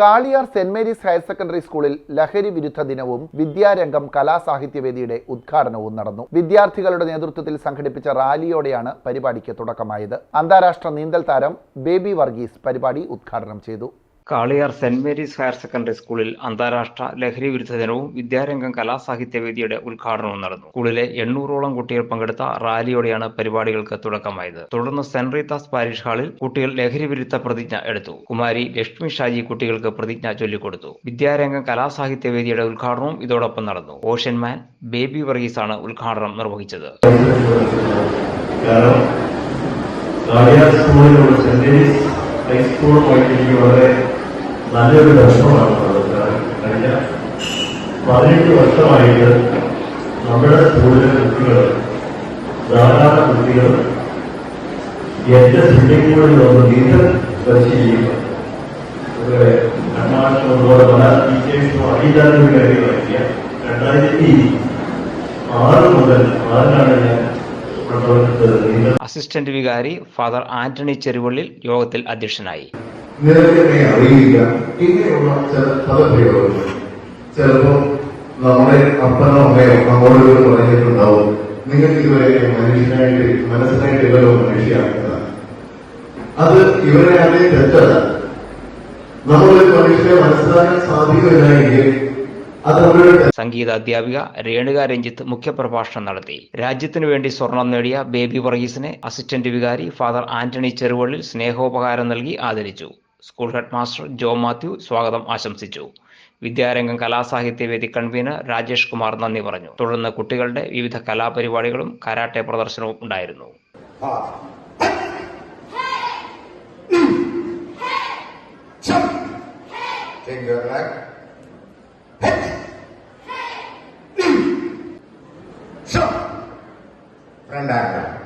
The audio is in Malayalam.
Kaliyar saint Mary's higher secondary സ്കൂളിൽ ലഹരി വിരുദ്ധ ദിനവും വിദ്യാരംഗം കലാസാഹിത്യവേദിയുടെ ഉദ്ഘാടനവും നടന്നു. വിദ്യാർത്ഥികളുടെ നേതൃത്വത്തിൽ സംഘടിപ്പിച്ച റാലിയോടെയാണ് പരിപാടിക്ക് തുടക്കമായത്. അന്താരാഷ്ട്ര നീന്തൽ താരം ബേബി വർഗീസ് പരിപാടി ഉദ്ഘാടനം ചെയ്തു. Kaliyar saint Mary's higher secondary സ്കൂളിൽ അന്താരാഷ്ട്ര ലഹരി വിരുദ്ധ ദിനവും വിദ്യാരംഗം കലാസാഹിത്യവേദിയുടെ ഉദ്ഘാടനവും നടന്നു. സ്കൂളിലെ എണ്ണൂറോളം കുട്ടികൾ പങ്കെടുത്ത റാലിയോടെയാണ് പരിപാടികൾക്ക് തുടക്കമായത്. തുടർന്ന് സെന്റ് റീത്താസ് പാരിഷ് ഹാളിൽ കുട്ടികൾ ലഹരി വിരുദ്ധ പ്രതിജ്ഞ എടുത്തു. കുമാരി ലക്ഷ്മി ഷാജി കുട്ടികൾക്ക് പ്രതിജ്ഞ ചൊല്ലിക്കൊടുത്തു. വിദ്യാരംഗം കലാസാഹിത്യവേദിയുടെ ഉദ്ഘാടനവും ഇതോടൊപ്പം നടന്നു. ഓഷ്യൻമാൻ ബേബി വർഗീസാണ് ഉദ്ഘാടനം നിർവഹിച്ചത്. സ്കൂളിലുള്ള ഹൈസ്കൂൾ വളരെ നല്ലൊരു. കാരണം കഴിഞ്ഞ പതിനെട്ട് വർഷമായിട്ട് നമ്മുടെ സ്കൂളിലെ കുട്ടികൾ ധാരാളം കുട്ടികൾ എന്റെ സ്വിമ്മിംഗ് ഒന്ന് നീന്തൽ നീന്തൽ അസിസ്റ്റന്റ് വികാരി ഫാദർ ആന്റണി ചെരുവള്ളിൽ യോഗത്തിൽ അധ്യക്ഷനായി. നിലവിലെ അറിയില്ല. ഇങ്ങനെയുള്ള ചില പദപ്രയോഗങ്ങൾ. ചിലപ്പോൾ നമ്മുടെ അപ്പനോ അമ്മയോ നമ്മളോട് പറഞ്ഞിട്ടുണ്ടാവും. നിങ്ങൾക്ക് ഇവരെ മനുഷ്യനായിട്ട് മനസ്സിനായിട്ട് ഇവരോ മനുഷ്യയാക്കുക അത് ഇവരെ ആരെയും തെറ്റല്ല. നമ്മളൊരു മനുഷ്യനെ മനസ്സിലാക്കാൻ അവരുടെ സംഗീത അധ്യാപിക രേണുക രഞ്ജിത്ത് മുഖ്യപ്രഭാഷണം നടത്തി. രാജ്യത്തിനു വേണ്ടി സ്വർണം നേടിയ ബേബി വർഗീസിനെ അസിസ്റ്റന്റ് വികാരി ഫാദർ ആന്റണി ചെറുവള്ളിൽ സ്നേഹോപകാരം നൽകി ആദരിച്ചു. School head master Jo Mathew സ്വാഗതം ആശംസിച്ചു വിദ്യാരംഗം കലാസാഹിത്യവേദി കൺവീനർ രാജേഷ് കുമാർ നന്ദി പറഞ്ഞു തുടർന്ന് കുട്ടികളുടെ വിവിധ കലാപരിപാടികളും കരാട്ടെ പ്രദർശനവും ഉണ്ടായിരുന്നു angle.